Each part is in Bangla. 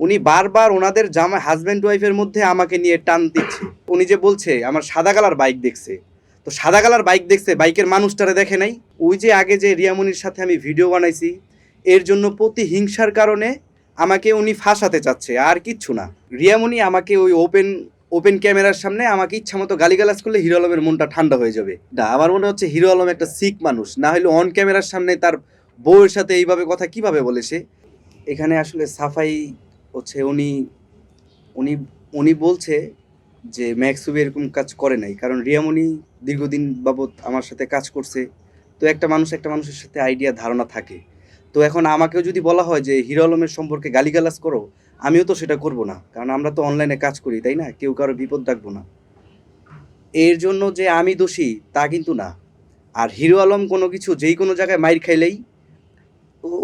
উনি বারবার ওনাদের জামা হাজব্যান্ড ওয়াইফের মধ্যে আমাকে নিয়ে টান দিচ্ছে। উনি যে বলছে, আমার সাদা কালার বাইক দেখছে। তো সাদা কালার বাইক দেখছে বাইকের মানুষটারে দেখে নাই। ওই যে আগে যে রিয়ামনির সাথে আমি ভিডিও বানাইছি, এর জন্য প্রতি হিংসার কারণে আমাকে উনি ফাঁসাতে চাচ্ছে, আর কিচ্ছু না। রিয়ামনি আমাকে ওই ওপেন ওপেন ক্যামেরার সামনে আমাকে ইচ্ছা মতো গালিগালাজ করলে হিরো আলমের মনটা ঠান্ডা হয়ে যাবে। না, আমার মনে হচ্ছে হিরো আলম একটা সিক মানুষ, না হলে অন ক্যামেরার সামনে তার বউয়ের সাথে এইভাবে কথা কীভাবে বলে সে? এখানে আসলে সাফাই হচ্ছে উনি উনি উনি বলছে যে ম্যাক্সুবি এরকম কাজ করে নাই। কারণ রিয়ামণি দীর্ঘদিন বাবদ আমার সাথে কাজ করছে। তো একটা মানুষ, একটা মানুষের সাথে আইডিয়া ধারণা থাকে। তো এখন আমাকেও যদি বলা হয় যে হিরো আলমের সম্পর্কে গালিগালাজ করো, আমিও তো সেটা করব না। কারণ আমরা তো অনলাইনে কাজ করি, তাই না? কেউ কারও বিপদ রাখব না। এর জন্য যে আমি দোষী, তা কিন্তু না। আর হিরো আলম কোনো কিছু, যেই কোনো জায়গায় মাইর খাইলেই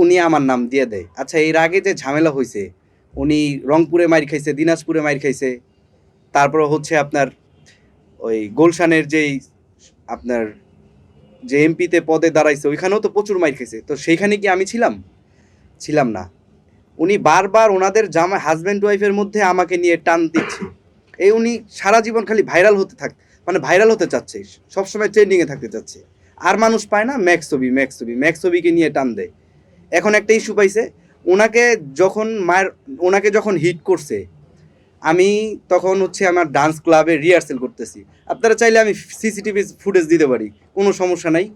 উনি আমার নাম দিয়ে দেয়। আচ্ছা এর আগে যে ঝামেলা হয়েছে উনি রংপুরে মাইর খাইছে, দিনাজপুরে মাইর খাইছে। তারপর হচ্ছে আপনার ওই গোলশানের যেই আপনার যে এমপিতে পদে দাঁড়াইছে, ওইখানেও তো প্রচুর মাইর খাইছে। তো সেইখানে কি আমি ছিলাম? ছিলাম না। উনি বারবার ওনাদের জামা হাজব্যান্ড ওয়াইফের মধ্যে আমাকে নিয়ে টান দিচ্ছে। এই উনি সারা জীবন খালি ভাইরাল হতে থাক মানে ভাইরাল হতে চাচ্ছে, সবসময় ট্রেন্ডিংয়ে থাকতে চাচ্ছে। আর মানুষ পায় না ম্যাক্স ছবি ম্যাক্স ছবি ম্যাক্স ছবিকে নিয়ে টান দেয়। এখন একটা ইস্যু পাইছে ওনাকে যখন মায়ের, ওনাকে যখন হিট করছে, আমি তখন হচ্ছে আমার ডান্স ক্লাবে রিহার্সেল করতেছি। আপনারা চাইলে আমি সিসিটিভি ফুটেজ দিতে পারি, কোনো সমস্যা নাই।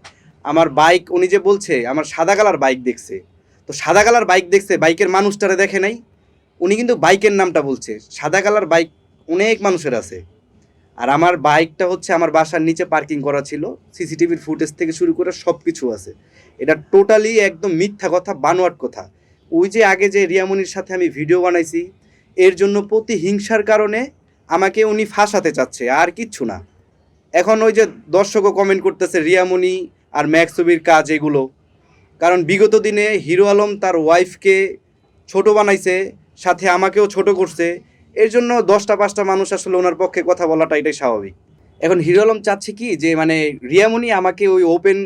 আমার বাইক উনি যে বলছে, আমার সাদা কালার বাইক দেখছে। তো সাদা কালার বাইক দেখছে বাইকের মানুষটারে দেখে নাই। উনি কিন্তু বাইকের নামটা বলছে। সাদা কালার বাইক অনেক মানুষের আছে। আর আমার বাইকটা হচ্ছে আমার বাসার নিচে পার্কিং করা ছিল। সিসিটিভির ফুটেজ থেকে শুরু করে সব কিছু আছে। এটা টোটালি একদম মিথ্যা কথা, বানোয়াট কথা। ওই যে আগে যে রিয়ামনির সাথে আমি ভিডিও বানাইছি, এর জন্য প্রতি হিংসার কারণে আমাকে উনি ফাঁসাতে চাচ্ছে, আর কিচ্ছু না। এখন ওই যে দর্শকও কমেন্ট করতেছে রিয়ামণি আর ম্যাক্সবির কাজ এগুলো। কারণ বিগত দিনে হিরো আলম তার ওয়াইফকে ছোট বানাইছে, সাথে আমাকেও ছোট করছে, এর জন্য দশটা পাঁচটা মানুষ আসলে ওনার পক্ষে কথা বলাটা এটাই স্বাভাবিক। এখন হিরো আলম চাচ্ছে কি যে মানে রিয়ামণি আমাকে ওই ওপেন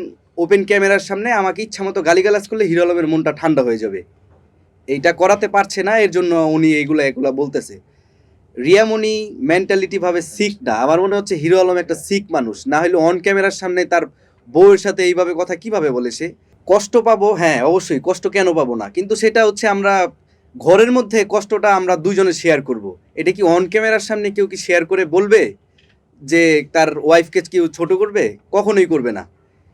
ওপেন ক্যামেরার সামনে আমাকে ইচ্ছা মতো গালিগালাজ করলে হিরো আলমের মনটা ঠান্ডা হয়ে যাবে। এইটা করাতে পারছে না, এর জন্য উনি এইগুলো, এগুলো বলতেছে। রিয়ামণি মেন্টালিটিভাবে সিক না। আমার মনে হচ্ছে হিরো আলম একটা সিক মানুষ। না হলে অন ক্যামেরার সামনে তার বউয়ের সাথে এইভাবে কথা কীভাবে বলে সে? কষ্ট পাবো? হ্যাঁ অবশ্যই। কষ্ট কেন পাবো না? কিন্তু সেটা হচ্ছে আমরা ঘরের মধ্যে কষ্টটা আমরা দুজনে শেয়ার করব। এটা কি অন ক্যামেরার সামনে কেউ কি শেয়ার করে বলবে যে তার ওয়াইফকে কেউ ছোট করবে? কখনোই করবে না।